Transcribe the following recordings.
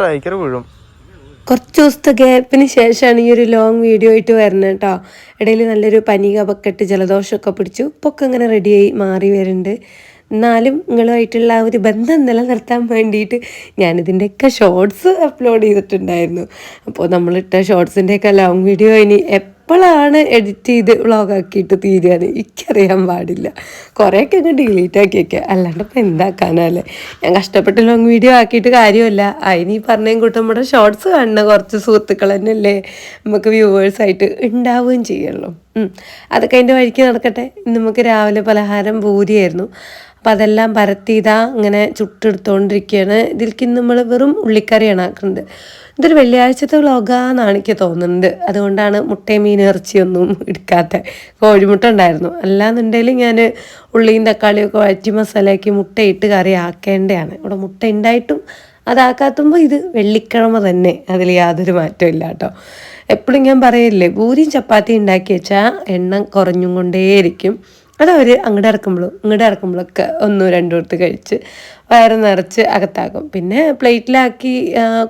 ട്രൈക്കർ വീഴും. കുറച്ച് ദിവസത്തെ ഗ്യാപ്പിന് ശേഷമാണ് ഈ ഒരു ലോങ് വീഡിയോ ആയിട്ട് വരുന്നത് കേട്ടോ ഇടയിൽ നല്ലൊരു പനി കപക്കെട്ട് ജലദോഷമൊക്കെ പിടിച്ചു. ഇപ്പൊക്കെ ഇങ്ങനെ റെഡിയായി മാറി വരുന്നുണ്ട്. എന്നാലും നിങ്ങളുമായിട്ടുള്ള ആ ഒരു ബന്ധം നിലനിർത്താൻ വേണ്ടിയിട്ട് ഞാനിതിന്റെയൊക്കെ ഷോർട്സ് അപ്ലോഡ് ചെയ്തിട്ടുണ്ടായിരുന്നു. അപ്പോൾ നമ്മളിട്ട ഷോർട്സിന്റെയൊക്കെ ലോങ് വീഡിയോ ഇനി എപ്പോഴാണ് എഡിറ്റ് ചെയ്ത് വ്ളോഗാക്കിയിട്ട് തീരുകയാണ് എനിക്കറിയാൻ പാടില്ല. കുറേയൊക്കെ അങ്ങ് ഡിലീറ്റ് ആക്കി വയ്ക്കുക അല്ലാണ്ട് ഇപ്പം എന്താക്കാനല്ലേ? ഞാൻ കഷ്ടപ്പെട്ട് ലോങ് വീഡിയോ ആക്കിയിട്ട് കാര്യമല്ല. അതിന് ഈ പറഞ്ഞേം കൂട്ടം നമ്മുടെ ഷോർട്സ് കാണുന്ന കുറച്ച് സുഹൃത്തുക്കൾ തന്നെയല്ലേ നമുക്ക് വ്യൂവേഴ്സായിട്ട് ഉണ്ടാവുകയും ചെയ്യുള്ളൂ. അതൊക്കെ അതിന്റെ വഴിക്ക് നടക്കട്ടെ. നമുക്ക് രാവിലെ പലഹാരം പൂരിയായിരുന്നു. അപ്പം അതെല്ലാം പരത്തി ഇതാ ഇങ്ങനെ ചുട്ടെടുത്തുകൊണ്ടിരിക്കുകയാണ് ഇതിലേക്ക് നമ്മൾ വെറും ഉള്ളിക്കറിയാണ് ആക്കുന്നത് ഇതൊരു വെള്ളിയാഴ്ചത്തെ വ്ളോഗാന്നാണ് എനിക്ക് തോന്നുന്നത്. അതുകൊണ്ടാണ് മുട്ടയും മീൻ ഇറച്ചിയൊന്നും എടുക്കാത്ത കോഴിമുട്ട ഉണ്ടായിരുന്നു. അല്ലാന്നുണ്ടെങ്കിൽ ഞാൻ ഉള്ളിയും തക്കാളിയൊക്കെ വഴറ്റി മസാലയാക്കി മുട്ടയിട്ട് കറി ആക്കേണ്ടതാണ് ഇവിടെ മുട്ട ഉണ്ടായിട്ടും അതാക്കാത്തുമ്പോൾ ഇത് വെള്ളിക്കിഴമ തന്നെ. അതിൽ യാതൊരു മാറ്റവും ഇല്ല കേട്ടോ. എപ്പോഴും ഞാൻ പറയില്ലേ പൂരിയും ചപ്പാത്തി ഉണ്ടാക്കി വെച്ചാൽ എണ്ണം കുറഞ്ഞും കൊണ്ടേയിരിക്കും. അതവർ അങ്ങോട്ട് ഇറക്കുമ്പോഴും ഇങ്ങോട്ട് ഇറക്കുമ്പോഴൊക്കെ ഒന്നും രണ്ടും എടുത്ത് കഴിച്ച് വയറ് നിറച്ച് അകത്താക്കും. പിന്നെ പ്ലേറ്റിലാക്കി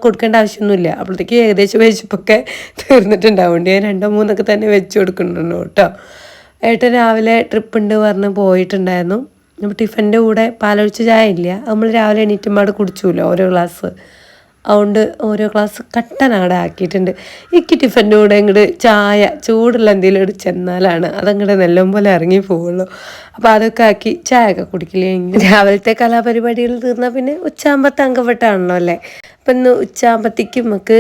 കൊടുക്കേണ്ട ആവശ്യമൊന്നുമില്ല. അപ്പോഴത്തേക്ക് ഏകദേശം വെച്ചപ്പൊക്കെ തീർന്നിട്ടുണ്ടാവും. ഞാൻ രണ്ടോ മൂന്നൊക്കെ തന്നെ വെച്ച് കൊടുക്കുന്നുണ്ടോ കേട്ടോ. ഏട്ടൻ രാവിലെ ട്രിപ്പ് ഉണ്ട് പറഞ്ഞ് പോയിട്ടുണ്ടായിരുന്നു. അപ്പോൾ ടിഫിന്റെ കൂടെ പാലൊഴിച്ച് ചായ ഇല്ല. നമ്മൾ രാവിലെ എണീറ്റുമ്പോൾ കുടിച്ചുമല്ലോ ഓരോ ഗ്ലാസ് അതുകൊണ്ട് ഓരോ ഗ്ലാസ് കട്ടനാടെ ആക്കിയിട്ടുണ്ട്. എനിക്ക് ടിഫിന്റെ കൂടെ ഇങ്ങോട്ട് ചായ ചൂടുള്ള എന്തെങ്കിലും എടുത്ത് ചെന്നാലാണ് അതങ്ങോട്ട് നെല്ലം പോലെ ഇറങ്ങി പോവുള്ളൂ. അപ്പോൾ അതൊക്കെ ആക്കി ചായ ഒക്കെ കുടിക്കില്ലേ രാവിലത്തെ കലാപരിപാടികൾ തീർന്നാൽ പിന്നെ ഉച്ചാമ്പത്തെ അംഗപ്പെട്ടാണല്ലോ അല്ലേ? അപ്പം ഇന്ന് ഉച്ചാമ്പത്തേക്ക് നമുക്ക്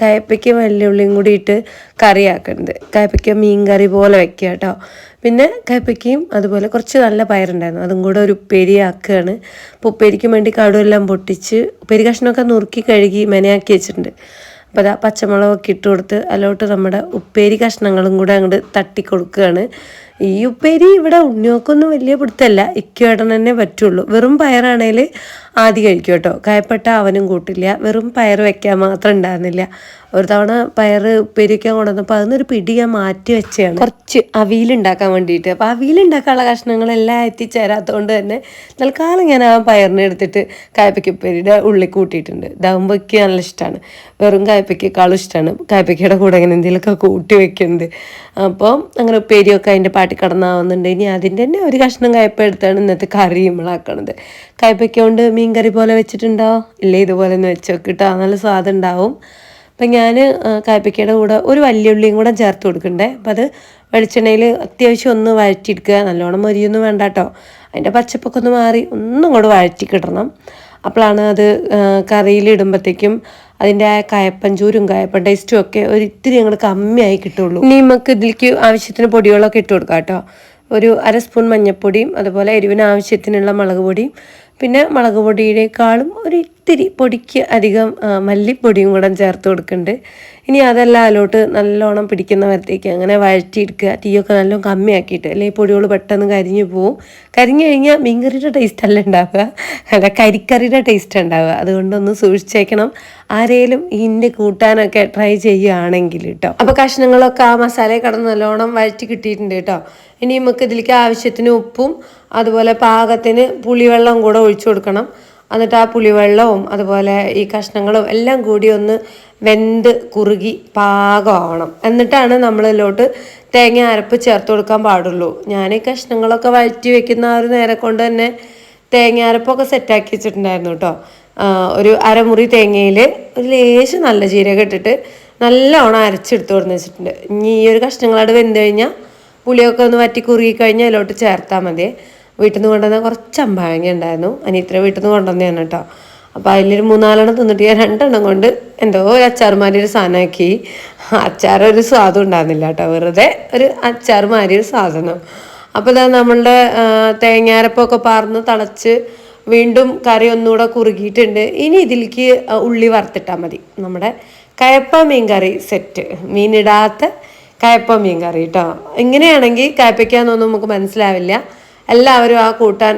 കയപ്പയ്ക്കും വെള്ളിയുള്ളിയും കൂടി ഇട്ട് കറിയാക്കുന്നുണ്ട് കയപ്പയ്ക്ക മീൻ കറി പോലെ വെക്കുക കേട്ടോ പിന്നെ കയപ്പയ്ക്കയും അതുപോലെ കുറച്ച് നല്ല പയറുണ്ടായിരുന്നു. അതും കൂടെ ഒരു ഉപ്പേരി ആക്കുകയാണ് അപ്പോൾ ഉപ്പേരിക്കും വേണ്ടി കടുവെല്ലാം പൊട്ടിച്ച് ഉപ്പേരി കഷ്ണമൊക്കെ നുറുക്കി കഴുകി മെനയാക്കി വെച്ചിട്ടുണ്ട്. അപ്പോൾ അതാ പച്ചമുളകൊക്കെ ഇട്ട് കൊടുത്ത് അതിലോട്ട് നമ്മുടെ ഉപ്പേരി കഷ്ണങ്ങളും കൂടെ അങ്ങോട്ട് തട്ടി കൊടുക്കുകയാണ് ഈ ഉപ്പേരി ഇവിടെ ഉണ്ണിയോക്കൊന്നും വലിയ പിടുത്തല്ല. ഇക്കേടൻ തന്നെ പറ്റുള്ളൂ. വെറും പയറാണേൽ ആദ്യം കഴിക്കും കേട്ടോ. കായപ്പെട്ട അവനും കൂട്ടില്ല. വെറും പയർ വെക്കാൻ മാത്രം ഉണ്ടായിരുന്നില്ല. ഒരു തവണ പയർ ഉപ്പേരി വെക്കാൻ കൊണ്ടുവന്നപ്പോൾ അതിനൊരു പിടി ഞാൻ മാറ്റി വെച്ചാണ് കുറച്ച് അവിയലുണ്ടാക്കാൻ വേണ്ടിയിട്ട്. അപ്പോൾ അവിയലുണ്ടാക്കാനുള്ള കഷ്ണങ്ങളെല്ലാം എത്തിച്ചേരാത്തതുകൊണ്ട് തന്നെ തൽക്കാലം ഞാൻ ആ പയറിനെ എടുത്തിട്ട് കായപ്പയ്ക്ക് ഉപ്പേരിയുടെ ഉള്ളിൽ കൂട്ടിയിട്ടുണ്ട്. ദാമ്പയ്ക്ക് നല്ല ഇഷ്ടമാണ്. വെറും കായപ്പയ്ക്കേക്കാളും ഇഷ്ടമാണ്. കായപ്പയ്ക്കയുടെ കൂടെ ഇങ്ങനെ എന്തെങ്കിലുമൊക്കെ കൂട്ടി വെക്കുന്നത്. അപ്പോൾ അങ്ങനെ ഉപ്പേരിയൊക്കെ അതിന്റെ പാട്ടി കടന്നാവുന്നുണ്ട്. ഇനി അതിന്റെ തന്നെ ഒരു കഷ്ണം കയ്പ എടുത്താണ് ഇന്നത്തെ കറി നമ്മളാക്കണത്. കയ്പയ്ക്ക കൊണ്ട് മീൻ കറി പോലെ വെച്ചിട്ടുണ്ടോ? ഇല്ലേ ഇതുപോലെ ഒന്ന് വെച്ചോ നോക്കിട്ടോ. നല്ല സ്വാദം ഉണ്ടാവും. അപ്പം ഞാൻ കായ്പയ്ക്കയുടെ കൂടെ ഒരു വലിയ ഉള്ളിയും കൂടെ ചേർത്ത് കൊടുക്കണ്ടേ? അപ്പം അത് വെളിച്ചെണ്ണയിൽ അത്യാവശ്യം ഒന്ന് വഴറ്റിയെടുക്കുക. നല്ലോണം മൊരിയൊന്നും വേണ്ട കേട്ടോ. അതിന്റെ പച്ചപ്പൊക്കെ ഒന്ന് മാറി ഒന്നും കൂടെ വഴറ്റി കിടണം അപ്പോഴാണ് അത് കറിയിലിടുമ്പോഴത്തേക്കും അതിന്റെ ആ കയപ്പഞ്ചൂരും കയപ്പ ടേസ്റ്റും ഒക്കെ ഒരു ഇത്തിരി ഞങ്ങൾ കമ്മിയായി കിട്ടുള്ളൂ. ഇനി നമുക്ക് ഇതിലേക്ക് ആവശ്യത്തിന് പൊടികളൊക്കെ ഇട്ട് കൊടുക്കാം കേട്ടോ. ഒരു അര സ്പൂൺ മഞ്ഞൾപ്പൊടിയും അതുപോലെ എരിവിന് ആവശ്യത്തിനുള്ള മുളക് പൊടിയും പിന്നെ മുളക് പൊടിയേക്കാളും ഒരു ഇത്തിരി പൊടിക്ക് അധികം മല്ലിപ്പൊടിയും കൂടെ ചേർത്ത് കൊടുക്കുന്നുണ്ട്. ഇനി അതെല്ലാം അതിലോട്ട് നല്ലോണം പിടിക്കുന്ന വരത്തേക്ക് അങ്ങനെ വഴറ്റിയെടുക്കുക. തീയൊക്കെ നല്ലോണം കമ്മിയാക്കിയിട്ട് അല്ലെങ്കിൽ പൊടികൾ പെട്ടെന്ന് കരിഞ്ഞു പോവും. കരിഞ്ഞു കഴിഞ്ഞാൽ മീൻകറിയുടെ ടേസ്റ്റ് അല്ല ഉണ്ടാവുക. അല്ല കരിക്കറിയുടെ ടേസ്റ്റ് ഉണ്ടാവുക. അതുകൊണ്ടൊന്ന് സൂക്ഷിച്ചേക്കണം. ആരേലും ഇതിന്റെ കൂട്ടാനൊക്കെ ട്രൈ ചെയ്യുകയാണെങ്കിൽ കേട്ടോ അപ്പോൾ കഷ്ണങ്ങളൊക്കെ ആ മസാലയിൽ കടന്ന് നല്ലോണം വഴറ്റി കിട്ടിയിട്ടുണ്ട് കേട്ടോ ഇനി നമുക്ക് ഇതിലേക്ക് ആവശ്യത്തിന് ഉപ്പും അതുപോലെ പാകത്തിന് പുളിവെള്ളം കൂടെ ഒഴിച്ചു കൊടുക്കണം. എന്നിട്ട് ആ പുളിവെള്ളവും അതുപോലെ ഈ കഷ്ണങ്ങളും എല്ലാം കൂടി ഒന്ന് വെന്ത് കുറുകി പാകമാവണം എന്നിട്ടാണ് നമ്മളിലോട്ട് തേങ്ങ അരപ്പ് ചേർത്ത് കൊടുക്കാൻ പാടുള്ളൂ. ഞാൻ ഈ കഷ്ണങ്ങളൊക്കെ വഴറ്റി വെക്കുന്ന ആ ഒരു നേരെ കൊണ്ട് തന്നെ തേങ്ങ അരപ്പൊക്കെ സെറ്റാക്കി വെച്ചിട്ടുണ്ടായിരുന്നു കേട്ടോ ഒരു അരമുറി തേങ്ങയിൽ ഒരു ലേശം നല്ല ജീരകം ഇട്ടിട്ട് നല്ലോണം അരച്ചെടുത്ത് കൊടുന്ന് വെച്ചിട്ടുണ്ട്. ഇനി ഈ ഒരു കഷ്ണങ്ങളോട് വെന്ത് കഴിഞ്ഞാൽ പുളിയൊക്കെ ഒന്ന് വറ്റി കുറുകി കഴിഞ്ഞാൽ അതിലോട്ട് ചേർത്താൽ മതി. വീട്ടിൽ നിന്ന് കൊണ്ടുവന്ന കുറച്ച് അമ്പാഴങ്ങ ഉണ്ടായിരുന്നു. അനിയത്ര വീട്ടിൽ നിന്ന് കൊണ്ടുവന്നതാണ് കേട്ടോ അപ്പോൾ അതിലൊരു മൂന്നാലെണ്ണം തിന്നിട്ട് ഞാൻ രണ്ടെണ്ണം കൊണ്ട് എന്തോ ഒരു അച്ചാർമാരി ഒരു സാധനമാക്കി. അച്ചാർ ഒരു സ്വാദും ഉണ്ടായിരുന്നില്ല കേട്ടോ. വെറുതെ ഒരു അച്ചാർമാരി ഒരു സാധനം. അപ്പോൾ ഇതാ നമ്മളുടെ തേങ്ങാരപ്പൊക്കെ പാർന്ന് തളച്ച് വീണ്ടും കറി ഒന്നുകൂടെ കുറുകിയിട്ടുണ്ട്. ഇനി ഇതിലേക്ക് ഉള്ളി വറുത്തിട്ടാൽ മതി. നമ്മുടെ കയപ്പ മീൻ കറി സെറ്റ് മീനിടാത്ത കയപ്പ മീൻ കറി കേട്ടോ. ഇങ്ങനെയാണെങ്കിൽ കയപ്പയ്ക്കാന്നൊന്നും നമുക്ക് മനസ്സിലാവില്ല. എല്ലാവരും ആ കൂട്ടാൻ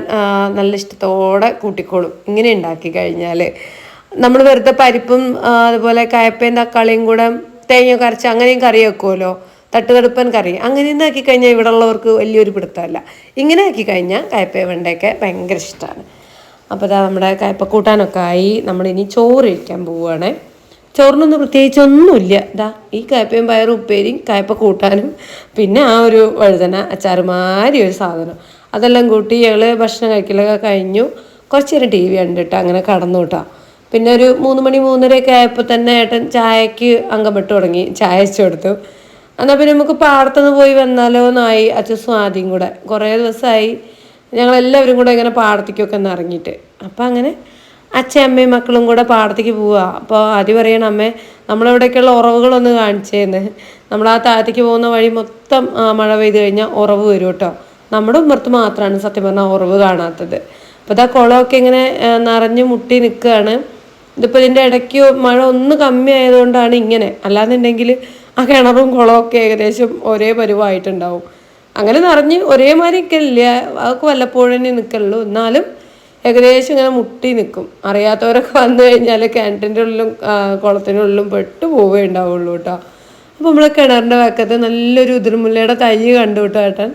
നല്ല ഇഷ്ടത്തോടെ കൂട്ടിക്കോളും. ഇങ്ങനെ ഉണ്ടാക്കി കഴിഞ്ഞാൽ നമ്മൾ വെറുതെ പരിപ്പും അതുപോലെ കയപ്പയും തക്കാളിയും കൂടെ തേങ്ങ കരച്ച് അങ്ങനെയും കറി വെക്കുമല്ലോ തട്ടുതടുപ്പൻ കറി. അങ്ങനെയൊന്നും ആക്കി കഴിഞ്ഞാൽ ഇവിടെ ഉള്ളവർക്ക് വലിയൊരു പിടുത്തമല്ല. ഇങ്ങനെ ആക്കി കഴിഞ്ഞാൽ കയപ്പ വെണ്ടയൊക്കെ ഭയങ്കര ഇഷ്ടമാണ് അപ്പോൾ അതാ നമ്മുടെ കയപ്പക്കൂട്ടാനൊക്കെ ആയി. നമ്മളിനി ചോറ് കഴിക്കാൻ പോവുകയാണേ. ചോറിനൊന്നും പ്രത്യേകിച്ച് ഒന്നുമില്ല ഇതാ ഈ കയപ്പയും പയറും ഉപ്പേരിയും കയപ്പ കൂട്ടാനും പിന്നെ ആ ഒരു വഴുതന അച്ചാറുമാരി ഒരു സാധനം. അതെല്ലാം കൂട്ടി ഞങ്ങൾ ഭക്ഷണം കഴിക്കലൊക്കെ കഴിഞ്ഞു. കുറച്ച് നേരം ടി വി കണ്ടിട്ട് അങ്ങനെ കടന്നു കേട്ടോ പിന്നെ ഒരു മൂന്ന് മണി മൂന്നരയൊക്കെ ആയപ്പോൾ തന്നെ ഏട്ടൻ ചായക്ക് അംഗം തുടങ്ങി. ചായ വെച്ച് കൊടുത്തു. എന്നാൽ പിന്നെ നമുക്ക് പാടത്തുനിന്ന് പോയി വന്നാലോ എന്നായി അച്ഛൻ സ്വാതിയും കൂടെ. കുറേ ദിവസമായി ഞങ്ങളെല്ലാവരും കൂടെ ഇങ്ങനെ പാടത്തേക്കൊക്കെ ഒന്ന് ഇറങ്ങിയിട്ട്. അപ്പം അങ്ങനെ അച്ഛൻ അമ്മയും മക്കളും കൂടെ പാടത്തേക്ക് പോവുക അപ്പോൾ ആദ്യം പറയണം അമ്മേ നമ്മളെവിടേക്കുള്ള ഉറവുകളൊന്ന് കാണിച്ചേന്ന്. നമ്മൾ ആ താഴത്തേക്ക് പോകുന്ന വഴി മൊത്തം മഴ പെയ്ത് കഴിഞ്ഞാൽ ഉറവ് വരും കേട്ടോ. നമ്മുടെ ഉമ്മർത്ത് മാത്രമാണ് സത്യം പറഞ്ഞാൽ ഉറവ് കാണാത്തത്. അപ്പോൾ ഇതാ കുളമൊക്കെ ഇങ്ങനെ നിറഞ്ഞ് മുട്ടി നിൽക്കുകയാണ് ഇതിപ്പോൾ ഇതിന്റെ ഇടയ്ക്ക് മഴ ഒന്ന് കമ്മി ആയതുകൊണ്ടാണ് ഇങ്ങനെ. അല്ലാന്നുണ്ടെങ്കിൽ ആ കിണറും കുളമൊക്കെ ഏകദേശം ഒരേ പരുവായിട്ടുണ്ടാവും. അങ്ങനെ നിറഞ്ഞ് ഒരേമാതിരി നിൽക്കലില്ല അതൊക്കെ വല്ലപ്പോഴേ നിൽക്കുള്ളൂ എന്നാലും ഏകദേശം ഇങ്ങനെ മുട്ടി നിൽക്കും അറിയാത്തവരൊക്കെ വന്നു കഴിഞ്ഞാൽ കിണറ്റിന്റെ ഉള്ളിലും കുളത്തിന്റെ ഉള്ളിലും പെട്ടു പോവേ ഉണ്ടാവുള്ളൂ കേട്ടോ. അപ്പോൾ നമ്മൾ കിണറിന്റെ വക്കത്ത് നല്ലൊരു ഉതിർമുല്ലയുടെ തൈ കണ്ടു കേട്ടോ ഏട്ടൻ.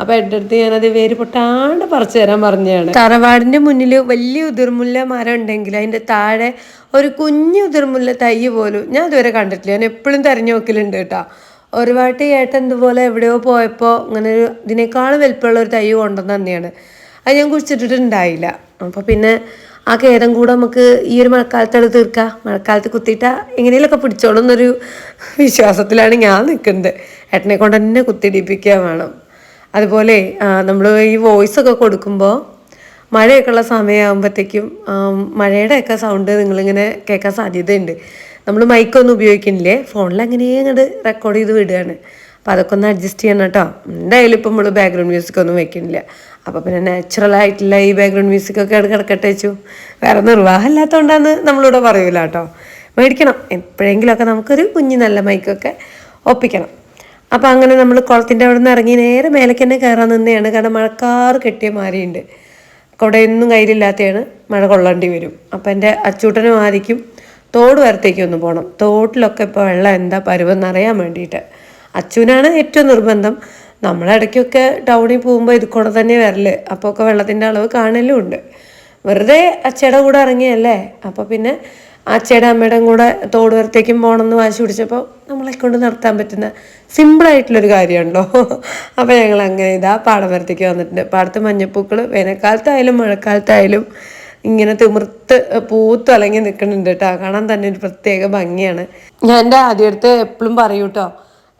അപ്പോൾ എന്റെ അടുത്ത് ഞാനത് വേര് പൊട്ടാണ്ട് പറിച്ചു തരാൻ പറഞ്ഞതാണ്. തറവാടിന്റെ മുന്നിൽ വലിയ ഉതിർമുല്ല മരം ഉണ്ടെങ്കിൽ അതിന്റെ താഴെ ഒരു കുഞ്ഞു ഉതിർമുല്ല തൈ പോലും ഞാൻ ഇതുവരെ കണ്ടിട്ടില്ല. ഞാൻ എപ്പോഴും തിരഞ്ഞു നോക്കലുണ്ട് കേട്ടോ. ഒരു വാട്ടി ഏട്ടൻ ഇതുപോലെ എവിടെയോ പോയപ്പോൾ ഇങ്ങനെ ഒരു ഇതിനേക്കാളും വലിപ്പമുള്ള ഒരു തൈ കൊണ്ടുവന്ന് തന്നെയാണ്. അത് ഞാൻ കുഴിച്ചിട്ടിട്ടുണ്ടായില്ല. അപ്പോൾ പിന്നെ ആ കേരം കൂടെ നമുക്ക് ഈ ഒരു മഴക്കാലത്തോട് തീർക്കാം. മഴക്കാലത്ത് കുത്തിയിട്ടാ എങ്ങനെയൊക്കെ പിടിച്ചോളും എന്നൊരു വിശ്വാസത്തിലാണ് ഞാൻ നിൽക്കുന്നത്. ഏട്ടനെ കൊണ്ട് തന്നെ കുത്തിയിടിപ്പിക്കുക വേണം. അതുപോലെ നമ്മൾ ഈ വോയിസ് ഒക്കെ കൊടുക്കുമ്പോൾ മഴയൊക്കെ ഉള്ള സമയമാകുമ്പോഴത്തേക്കും മഴയുടെയൊക്കെ സൗണ്ട് നിങ്ങളിങ്ങനെ കേൾക്കാൻ സാധ്യതയുണ്ട്. നമ്മൾ മൈക്കൊന്നും ഉപയോഗിക്കുന്നില്ലേ? ഫോണിൽ അങ്ങനെ അങ്ങോട്ട് റെക്കോർഡ് ചെയ്ത് വിടുകയാണ്. അപ്പോൾ അതൊക്കെ ഒന്ന് അഡ്ജസ്റ്റ് ചെയ്യണം കേട്ടോ. എന്തായാലും ഇപ്പം നമ്മൾ ബാക്ക്ഗ്രൗണ്ട് മ്യൂസിക് ഒന്നും വെക്കുന്നില്ല. അപ്പോൾ പിന്നെ നാച്ചുറൽ ആയിട്ടുള്ള ഈ ബാക്ക്ഗ്രൗണ്ട് മ്യൂസിക് ഒക്കെ അവിടെ കിടക്കട്ടെ വെച്ചു. വേറെ നിർവാഹമില്ലാത്തതുകൊണ്ടാന്ന് നമ്മളിവിടെ പറയൂല കേട്ടോ. മേടിക്കണം. എപ്പോഴെങ്കിലുമൊക്കെ നമുക്കൊരു കുഞ്ഞു നല്ല മൈക്കൊക്കെ ഒപ്പിക്കണം. അപ്പോൾ അങ്ങനെ നമ്മൾ കുളത്തിന്റെ അവിടെ നിന്ന് ഇറങ്ങി നേരെ മേലേക്ക് തന്നെ കയറാൻ നിന്നെയാണ്. കാരണം മഴക്കാർ കെട്ടിയ മാരിയുണ്ട്. കുടയൊന്നും കയ്യിലില്ലാത്തതാണ് മഴ കൊള്ളേണ്ടി വരും. അപ്പം എന്റെ അച്ചൂട്ടനും ആദിക്കും തോട് വരത്തേക്ക് ഒന്ന് പോകണം തോട്ടിലൊക്കെ ഇപ്പോൾ വെള്ളം എന്താ പരുവെന്ന് അറിയാൻ വേണ്ടിയിട്ട്. അച്ചുവിനാണ് ഏറ്റവും നിർബന്ധം. നമ്മളിടയ്ക്കൊക്കെ ടൗണിൽ പോകുമ്പോൾ ഇത് തന്നെ വരൽ. അപ്പോൾ ഒക്കെ വെള്ളത്തിന്റെ അളവ് കാണലും ഉണ്ട്. വെറുതെ അച്ചയുടെ കൂടെ ഇറങ്ങിയല്ലേ? അപ്പോൾ പിന്നെ അച്ചയുടെ അമ്മയുടെയും കൂടെ തോട് വരത്തേക്കും പോകണമെന്ന് വാശി പിടിച്ചപ്പോൾ നമ്മളെ കൊണ്ട് നടത്താൻ പറ്റുന്ന സിമ്പിളായിട്ടുള്ളൊരു കാര്യമാണല്ലോ. അപ്പോൾ ഞങ്ങൾ അങ്ങനെ ഇതാ പാടം വരത്തേക്ക് വന്നിട്ടുണ്ട്. പാടത്ത് മഞ്ഞപ്പൂക്കൾ വേനൽക്കാലത്തായാലും മഴക്കാലത്തായാലും ഇങ്ങനെ തിമിർത്ത് പൂത്ത് അലങ്ങി നിൽക്കുന്നുണ്ട് കേട്ടോ. കാണാൻ തന്നെ ഒരു പ്രത്യേക ഭംഗിയാണ്. ഞാൻ എന്റെ ആദ്യടുത്ത് എപ്പോഴും പറയൂ കേട്ടോ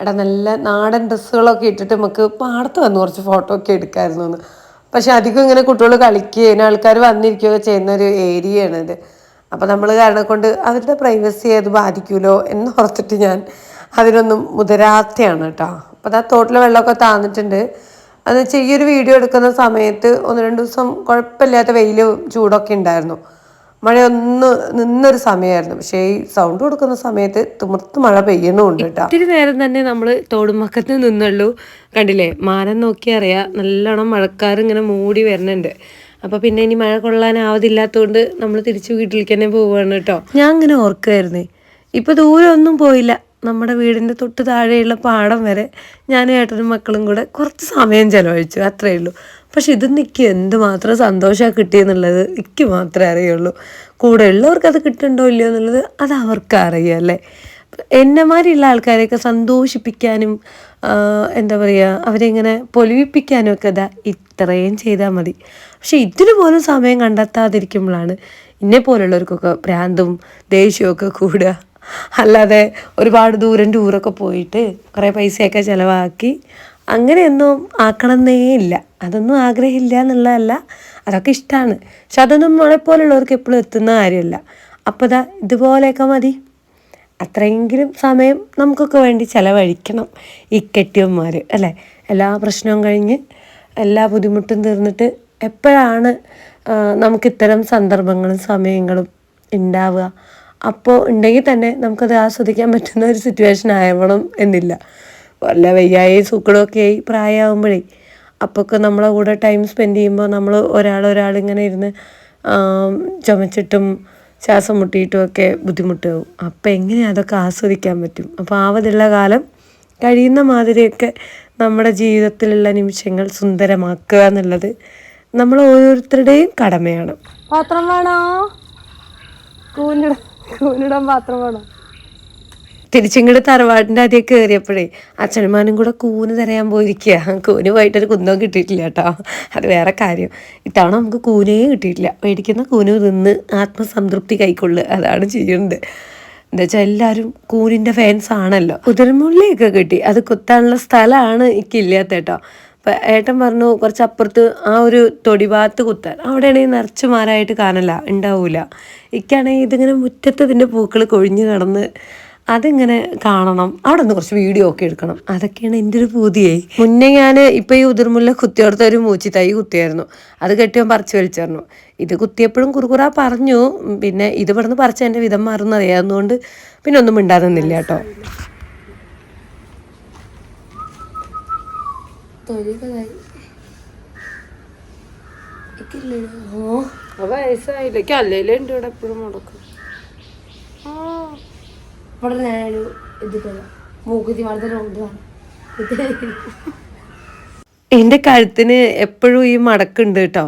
എടാ നല്ല നാടൻ ഡ്രസ്സുകളൊക്കെ ഇട്ടിട്ട് നമുക്ക് പാടത്ത് വന്ന് കുറച്ച് ഫോട്ടോ ഒക്കെ എടുക്കാമായിരുന്നു പക്ഷെ അധികം ഇങ്ങനെ കുട്ടികൾ കളിക്കുകയും ആൾക്കാർ വന്നിരിക്കുകയൊക്കെ ചെയ്യുന്ന ഒരു ഏരിയയാണ് ഇത്. അപ്പോൾ നമ്മൾ കാരണം കൊണ്ട് അവരുടെ പ്രൈവസി അത് ബാധിക്കുമല്ലോ എന്ന് ഓർത്തിട്ട് ഞാൻ അതിനൊന്നും മുതരാത്തയാണ് കേട്ടോ. അപ്പോൾ ആ തോട്ടിലെ വെള്ളമൊക്കെ താന്നിട്ടുണ്ട്. അത് ചെറിയൊരു വീഡിയോ എടുക്കുന്ന സമയത്ത് ഒന്ന് രണ്ട് ദിവസം കുഴപ്പമില്ലാത്ത വെയിൽ ചൂടൊക്കെ ഉണ്ടായിരുന്നു. മഴയൊന്ന് നിന്നൊരു സമയമായിരുന്നു. പക്ഷേ ഈ സൗണ്ട് കൊടുക്കുന്ന സമയത്ത് തുമർത്ത് മഴ പെയ്യുന്നുണ്ട് കേട്ടോ. ഒത്തിരി നേരം തന്നെ നമ്മൾ തോടുമക്കത്ത് നിന്നുള്ളൂ. കണ്ടില്ലേ? മാനം നോക്കി അറിയാം നല്ലോണം മഴക്കാർ ഇങ്ങനെ മൂടി വരുന്നുണ്ട്. അപ്പോൾ പിന്നെ ഇനി മഴ കൊള്ളാനാവതില്ലാത്തതുകൊണ്ട് നമ്മൾ തിരിച്ചു വീട്ടിലേക്ക് തന്നെ പോവുകയാണ് കേട്ടോ. ഞാൻ അങ്ങനെ ഓർക്കുമായിരുന്നേ ഇപ്പോൾ ദൂരം ഒന്നും പോയില്ല. നമ്മുടെ വീടിന്റെ തൊട്ട് താഴെയുള്ള പാടം വരെ ഞാനും ഏട്ടനും മക്കളും കൂടെ കുറച്ച് സമയം ചിലവഴിച്ചു അത്രയേ ഉള്ളൂ. പക്ഷെ ഇത് എനിക്ക് എന്തുമാത്രം സന്തോഷമാണ് കിട്ടിയെന്നുള്ളത് എനിക്ക് മാത്രമേ അറിയുള്ളൂ. കൂടെ ഉള്ളവർക്ക് അത് കിട്ടുന്നുണ്ടോ ഇല്ലയോ എന്നുള്ളത് അത് അവർക്ക് അറിയാം അല്ലേ? എന്നെമാരിയുള്ള ആൾക്കാരെയൊക്കെ സന്തോഷിപ്പിക്കാനും എന്താ പറയുക അവരിങ്ങനെ പൊലിപ്പിക്കാനൊക്കെ ഇതാ ഇത്രയും ചെയ്താൽ മതി. പക്ഷെ ഇതിനു പോലും സമയം കണ്ടെത്താതിരിക്കുമ്പോഴാണ് എന്നെ പോലുള്ളവർക്കൊക്കെ ഭ്രാന്തും ദേഷ്യമൊക്കെ കൂടുക അല്ലാതെ ഒരുപാട് ദൂരം ടൂറൊക്കെ പോയിട്ട് കുറേ പൈസയൊക്കെ ചിലവാക്കി അങ്ങനെയൊന്നും ആക്കണമെന്നേ ഇല്ല. അതൊന്നും ആഗ്രഹമില്ല എന്നുള്ളതല്ല. അതൊക്കെ ഇഷ്ടമാണ് പക്ഷെ അതൊന്നും നമ്മളെപ്പോലുള്ളവർക്ക് എപ്പോഴും എത്തുന്ന കാര്യമല്ല. അപ്പോൾ ഇതാ ഇതുപോലെയൊക്കെ മതി. അത്രയെങ്കിലും സമയം നമുക്കൊക്കെ വേണ്ടി ചിലവഴിക്കണം ഈ കെട്ടിയന്മാർ അല്ലേ? എല്ലാ പ്രശ്നവും കഴിഞ്ഞ് എല്ലാ ബുദ്ധിമുട്ടും തീർന്നിട്ട് എപ്പോഴാണ് നമുക്ക് ഇത്തരം സന്ദർഭങ്ങളും സമയങ്ങളും ഉണ്ടാവുക അപ്പോൾ ഉണ്ടെങ്കിൽ തന്നെ നമുക്കത് ആസ്വദിക്കാൻ പറ്റുന്ന ഒരു സിറ്റുവേഷൻ ആവണം എന്നില്ല. വല്ല വയ്യായി സൂക്കടമൊക്കെ ആയി പ്രായമാകുമ്പോഴേ അപ്പോഴൊക്കെ നമ്മളെ കൂടെ ടൈം സ്പെൻഡ് ചെയ്യുമ്പോൾ നമ്മൾ ഒരാൾ ഒരാളിങ്ങനെ ഇരുന്ന് ചുമച്ചിട്ടും ശ്വാസം മുട്ടിയിട്ടുമൊക്കെ ബുദ്ധിമുട്ടാവും. അപ്പം എങ്ങനെ അതൊക്കെ ആസ്വദിക്കാൻ പറ്റും? അപ്പോൾ ആവതുള്ള കാലം കഴിയുന്ന മാതിരിയൊക്കെ നമ്മുടെ ജീവിതത്തിലുള്ള നിമിഷങ്ങൾ സുന്ദരമാക്കുക എന്നുള്ളത് നമ്മൾ ഓരോരുത്തരുടെയും കടമയാണ്. പാത്രം വേണോ? കൂനിടം കൂനിടാൻ പാത്രം വേണോ? തിരിച്ചിങ്ങോട്ട് തറവാടിന്റെ ആദ്യം കയറിയപ്പോഴേ അച്ഛനുമാനും കൂടെ കൂന് തരയാൻ പോയിരിക്കുക കൂന് പോയിട്ടൊരു കുന്തവും കിട്ടിയിട്ടില്ല കേട്ടോ. അത് വേറെ കാര്യം. ഇത്തവണ നമുക്ക് കൂനേ കിട്ടിയിട്ടില്ല. മേടിക്കുന്ന കൂന് നിന്ന് ആത്മസംതൃപ്തി കൈക്കൊള്ളുക അതാണ് ചെയ്യുന്നത് എന്താ വെച്ചാൽ എല്ലാവരും കൂനിന്റെ ഫാൻസ് ആണല്ലോ. കുതിരമുള്ളിയൊക്കെ കിട്ടി. അത് കുത്താനുള്ള സ്ഥലമാണ് എനിക്കില്ലാത്ത കേട്ടോ. അപ്പം ഏട്ടൻ പറഞ്ഞു കുറച്ച് അപ്പുറത്ത് ആ ഒരു തൊടി ഭാഗത്ത് കുത്താൻ. അവിടെയാണെങ്കിൽ നിറച്ചു മാറായിട്ട് കാണല. ഉണ്ടാവില്ല ഇക്കാണെങ്കിൽ ഇതിങ്ങനെ മുറ്റത്ത് ഇതിന്റെ പൂക്കൾ കൊഴിഞ്ഞു കിടന്ന് അതിങ്ങനെ കാണണം. അവിടെ നിന്ന് കുറച്ച് വീഡിയോ ഒക്കെ എടുക്കണം. അതൊക്കെയാണ് എന്റെ ഒരു പൂതിയായി മുന്നേ ഞാൻ ഇപ്പോൾ ഈ ഉതിർമുല്ല കുത്തിയോടത്ത ഒരു മൂച്ചി തൈ കുത്തിയായിരുന്നു. അത് കെട്ടിയാൻ പറിച്ച് വലിച്ചായിരുന്നു. ഇത് കുത്തിയപ്പോഴും കുറുകുറ പറഞ്ഞു. പിന്നെ ഇത് ഇവിടുന്ന് പറിച്ച എന്റെ വിധം മാറുന്ന അറിയാവുന്നതുകൊണ്ട് പിന്നെ ഒന്നും മിണ്ടാതെ നിന്നില്ല കേട്ടോ വയസ്സായില്ല? അല്ലേ ഉണ്ട് ഇവിടെ എപ്പോഴും മുടക്കും. ഇവിടെ ഞാനൊരു ഇത് കൊള്ളാം മൂക്കുത്തി മരത്തിലുണ്ട് എന്റെ കഴുത്തിന് എപ്പോഴും ഈ മടക്കുണ്ട് കേട്ടോ.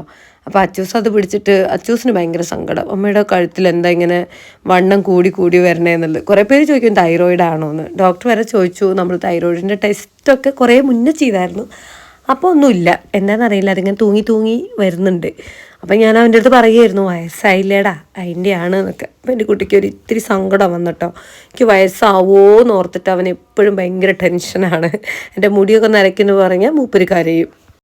അപ്പോൾ അച്ചൂസ് അത് പിടിച്ചിട്ട് അച്ചൂസിന് ഭയങ്കര സങ്കടം. അമ്മയുടെ കഴുത്തിൽ എന്താ ഇങ്ങനെ വണ്ണം കൂടി കൂടി വരണേന്നുള്ളത് കുറേ പേര് ചോദിക്കും തൈറോയിഡ് ആണോ? എന്ന്. ഡോക്ടർ വരെ ചോദിച്ചു നമ്മൾ തൈറോയിഡിന്റെ ടെസ്റ്റൊക്കെ കുറേ മുന്നേ ചെയ്തായിരുന്നു. അപ്പോൾ ഒന്നുമില്ല. എന്താണെന്നറിയില്ല അതിങ്ങനെ തൂങ്ങി തൂങ്ങി വരുന്നുണ്ട്. അപ്പം ഞാൻ അവന്റെ അടുത്ത് പറയുമായിരുന്നു വയസ്സായില്ലേടാ അതിന്റെ ആണ് എന്നൊക്കെ അപ്പം എന്റെ കുട്ടിക്ക് ഒരു ഇത്തിരി സങ്കടം വന്നിട്ടോ. എനിക്ക് വയസ്സാവോ എന്ന് ഓർത്തിട്ട് അവൻ എപ്പോഴും ഭയങ്കര ടെൻഷനാണ്. എന്റെ മുടിയൊക്കെ നരയ്ക്കുന്നു പറഞ്ഞാൽ മൂപ്പര് കരയും.